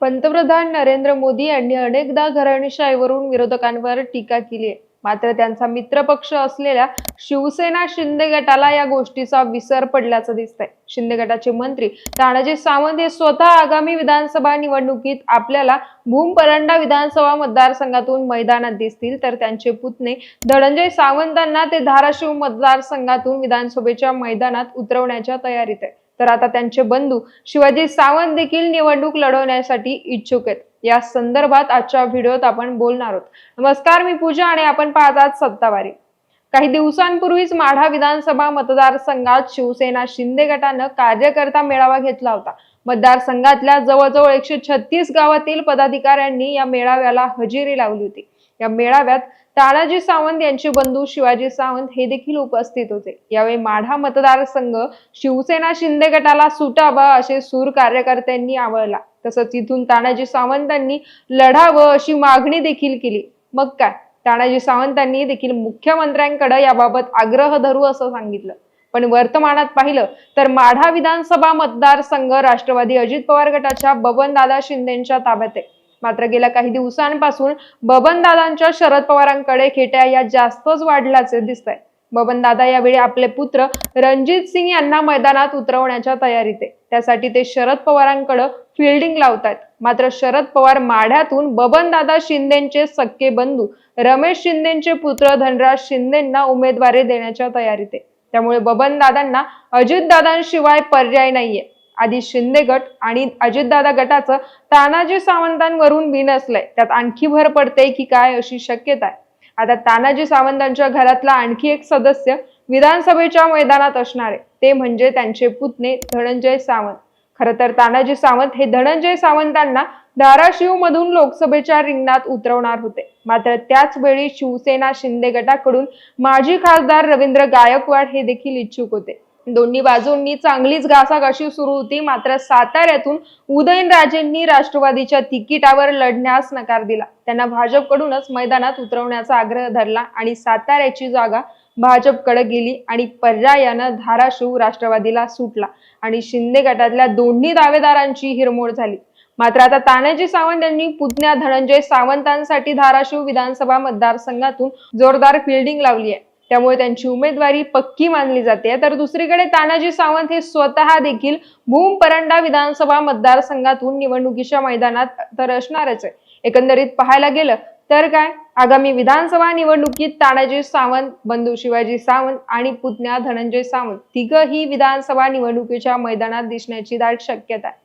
पंतप्रधान नरेंद्र मोदी यांनी अनेकदा घराणेशाहीवरून विरोधकांवर टीका केली आहे. मात्र त्यांचा मित्रपक्ष असलेल्या शिवसेना शिंदे गटाला या गोष्टीचा विसर पडल्याचं दिसतंय. शिंदे गटाचे मंत्री तानाजी सावंत हे स्वतः आगामी विधानसभा निवडणुकीत आपल्याला भूम परंडा विधानसभा मतदारसंघातून मैदानात दिसतील. तर त्यांचे पुतणे धनंजय सावंतांना ते धाराशिव मतदारसंघातून विधानसभेच्या मैदानात उतरवण्याच्या तयारीत आहे तर आता त्यांचे बंधू शिवाजी सावंत देखील निवडणूक लढवण्यासाठी इच्छुक आहेत. या संदर्भात आजच्या व्हिडिओत आपण बोलणार आहोत. नमस्कार मी पूजा आणि आपण पाहत आहात सत्तावारी. काही दिवसांपूर्वीच माढा विधानसभा मतदारसंघात शिवसेना शिंदे गटानं कार्यकर्ता मेळावा घेतला होता. मतदारसंघातल्या जवळजवळ एकशे छत्तीस गावातील पदाधिकाऱ्यांनी या मेळाव्याला हजेरी लावली होती. या मेळाव्यात तानाजी सावंत यांचे बंधू शिवाजी सावंत हे देखील उपस्थित होते. यावेळी माढा मतदारसंघ शिवसेना शिंदे गटाला सुटावा असे सूर कार्यकर्त्यांनी आवळला. तसंच इथून तानाजी सावंतांनी लढावं अशी मागणी देखील केली. मग काय? तानाजी सावंतांनी देखील मुख्यमंत्र्यांकडे याबाबत आग्रह धरू असं सांगितलं. पण वर्तमानात पाहिलं तर माढा विधानसभा मतदारसंघ राष्ट्रवादी अजित पवार गटाच्या बबनदादा शिंदेच्या ताब्यात आहे. मात्र गेल्या काही दिवसांपासून बबनदादांच्या शरद पवारांकडे खेट्या या जास्तच वाढल्याचे दिसत आहे बबनदादा यावेळी आपले पुत्र रणजित सिंग यांना मैदानात उतरवण्याच्या तयारीत आहे. त्यासाठी ते शरद पवारांकडे फिल्डिंग लावतायत. मात्र शरद पवार माढ्यातून बबनदादा शिंदेचे सक्के बंधू रमेश शिंदेचे पुत्र धनराज शिंदेंना उमेदवारी देण्याच्या तयारीत आहे. त्यामुळे बबनदादांना अजितदादांशिवाय पर्याय नाहीये. आधी शिंदे गट आणि अजितदादा गटाचं तानाजी सावंतांवरून बिनसलंय त्यात आणखी भर पडते की काय अशी शक्यता आहे. आता तानाजी सावंतांच्या घरातला आणखी एक सदस्य विधानसभेच्या मैदानात असणार आहे. ते म्हणजे त्यांचे पुतणे धनंजय सावंत. खरं तर तानाजी सावंत हे धनंजय सावंतांना धाराशिव मधून लोकसभेच्या रिंगणात उतरवणार होते. मात्र त्याच वेळी शिवसेना शिंदे गटाकडून माजी खासदार रवींद्र गायकवाड हे देखील इच्छुक होते. दोन्ही बाजूंनी चांगलीच घासाघाशी सुरू होती. मात्र साताऱ्यातून उदयनराजेंनी राष्ट्रवादीच्या तिकिटावर लढण्यास नकार दिला. त्यांना भाजपकडूनच मैदानात उतरवण्याचा आग्रह धरला आणि साताऱ्याची जागा भाजपकडे गेली आणि पर्यायानं धाराशिव राष्ट्रवादीला सुटला आणि शिंदे गटातल्या दोन्ही दावेदारांची हिरमोड झाली. मात्र आता तानाजी सावंत यांनी पुतण्या धनंजय सावंतांसाठी धाराशिव विधानसभा मतदारसंघातून जोरदार फिल्डिंग लावली आहे. त्यामुळे त्यांची उमेदवारी पक्की मानली जाते. तर दुसरीकडे तानाजी सावंत हे स्वतः देखील भूम परंडा विधानसभा मतदारसंघातून निवडणुकीच्या मैदानात तर असणारच आहे. एकंदरीत पाहायला गेलं तर काय? आगामी विधानसभा निवडणुकीत तानाजी सावंत बंधू शिवाजी सावंत आणि पुतण्या धनंजय सावंत तिघही विधानसभा निवडणुकीच्या मैदानात दिसण्याची दाट शक्यता आहे.